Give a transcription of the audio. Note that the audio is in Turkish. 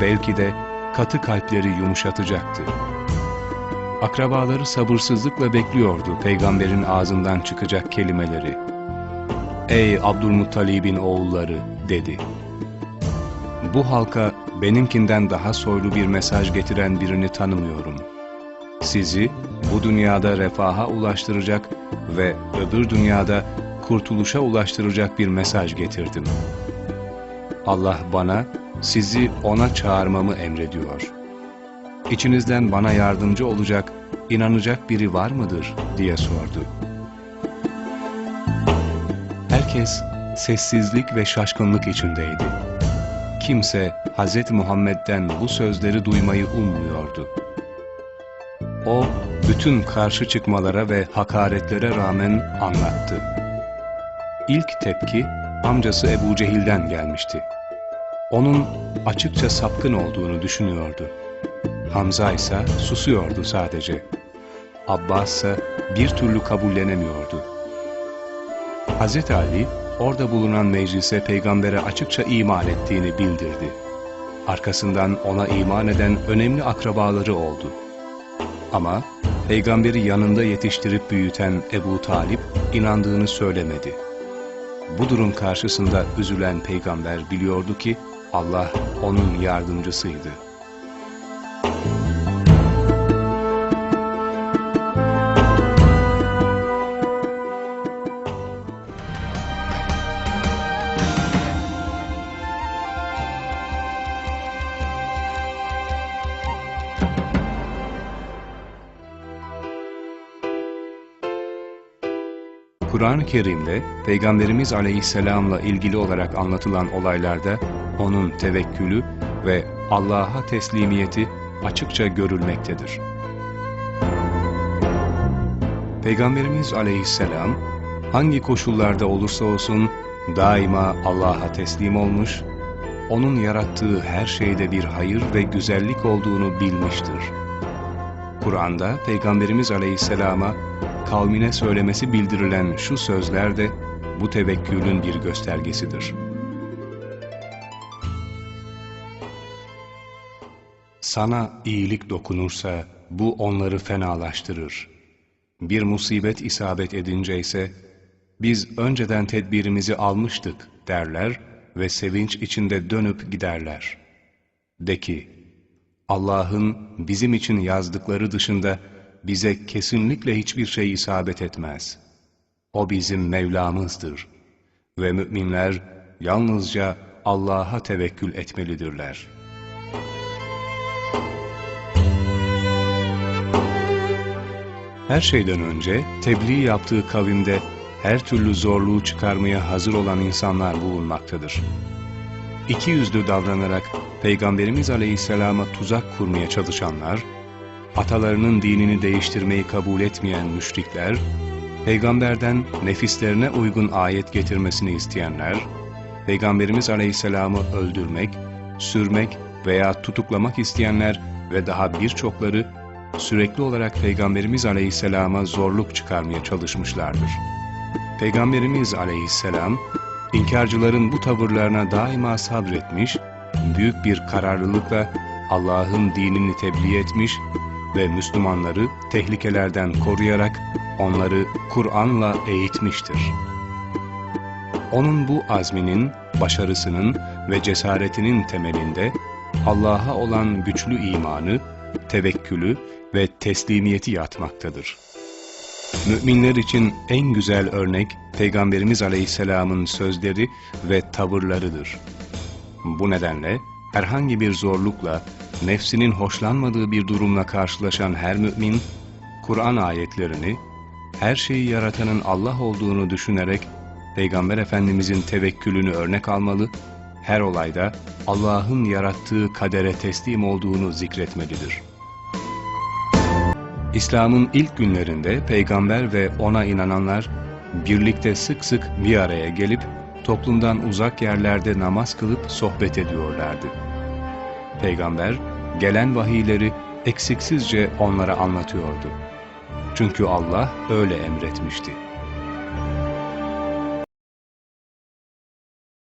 Belki de katı kalpleri yumuşatacaktı. Akrabaları sabırsızlıkla bekliyordu peygamberin ağzından çıkacak kelimeleri. Ey Abdülmuttalib'in oğulları dedi. Bu halka benimkinden daha soylu bir mesaj getiren birini tanımıyorum. Sizi bu dünyada refaha ulaştıracak ve öbür dünyada kurtuluşa ulaştıracak bir mesaj getirdim. Allah bana, sizi ona çağırmamı emrediyor. İçinizden bana yardımcı olacak, inanacak biri var mıdır diye sordu. Herkes sessizlik ve şaşkınlık içindeydi. Kimse Hz. Muhammed'den bu sözleri duymayı ummuyordu. O, bütün karşı çıkmalara ve hakaretlere rağmen anlattı. İlk tepki amcası Ebu Cehil'den gelmişti. Onun açıkça sapkın olduğunu düşünüyordu. Hamza ise susuyordu sadece. Abbas ise bir türlü kabullenemiyordu. Hz. Ali orada bulunan meclise peygambere açıkça iman ettiğini bildirdi. Arkasından ona iman eden önemli akrabaları oldu. Ama peygamberi yanında yetiştirip büyüten Ebu Talip inandığını söylemedi. Bu durum karşısında üzülen peygamber biliyordu ki Allah onun yardımcısıydı. Kur'an-ı Kerim'de Peygamberimiz Aleyhisselam'la ilgili olarak anlatılan olaylarda onun tevekkülü ve Allah'a teslimiyeti açıkça görülmektedir. Peygamberimiz Aleyhisselam hangi koşullarda olursa olsun daima Allah'a teslim olmuş, onun yarattığı her şeyde bir hayır ve güzellik olduğunu bilmiştir. Kur'an'da Peygamberimiz Aleyhisselam'a kavmine söylemesi bildirilen şu sözler de bu tevekkülün bir göstergesidir. Sana iyilik dokunursa bu onları fenalaştırır. Bir musibet isabet edince ise biz önceden tedbirimizi almıştık derler ve sevinç içinde dönüp giderler. De ki, Allah'ın bizim için yazdıkları dışında bize kesinlikle hiçbir şey isabet etmez. O bizim Mevlamızdır ve müminler yalnızca Allah'a tevekkül etmelidirler. Her şeyden önce tebliğ yaptığı kavimde her türlü zorluğu çıkarmaya hazır olan insanlar bulunmaktadır. İki yüzlü davranarak Peygamberimiz Aleyhisselam'a tuzak kurmaya çalışanlar, atalarının dinini değiştirmeyi kabul etmeyen müşrikler, peygamberden nefislerine uygun ayet getirmesini isteyenler, Peygamberimiz Aleyhisselam'ı öldürmek, sürmek veya tutuklamak isteyenler ve daha birçokları sürekli olarak Peygamberimiz Aleyhisselam'a zorluk çıkarmaya çalışmışlardır. Peygamberimiz Aleyhisselam, inkarcıların bu tavırlarına daima sabretmiş, büyük bir kararlılıkla Allah'ın dinini tebliğ etmiş ve Müslümanları tehlikelerden koruyarak onları Kur'an'la eğitmiştir. Onun bu azminin, başarısının ve cesaretinin temelinde Allah'a olan güçlü imanı, tevekkülü ve teslimiyeti yatmaktadır. Müminler için en güzel örnek Peygamberimiz Aleyhisselam'ın sözleri ve tavırlarıdır. Bu nedenle herhangi bir zorlukla, nefsinin hoşlanmadığı bir durumla karşılaşan her mümin, Kur'an ayetlerini, her şeyi yaratanın Allah olduğunu düşünerek Peygamber Efendimizin tevekkülünü örnek almalı, her olayda Allah'ın yarattığı kadere teslim olduğunu zikretmelidir. İslam'ın ilk günlerinde peygamber ve ona inananlar birlikte sık sık bir araya gelip toplumdan uzak yerlerde namaz kılıp sohbet ediyorlardı. Peygamber gelen vahiyleri eksiksizce onlara anlatıyordu. Çünkü Allah öyle emretmişti.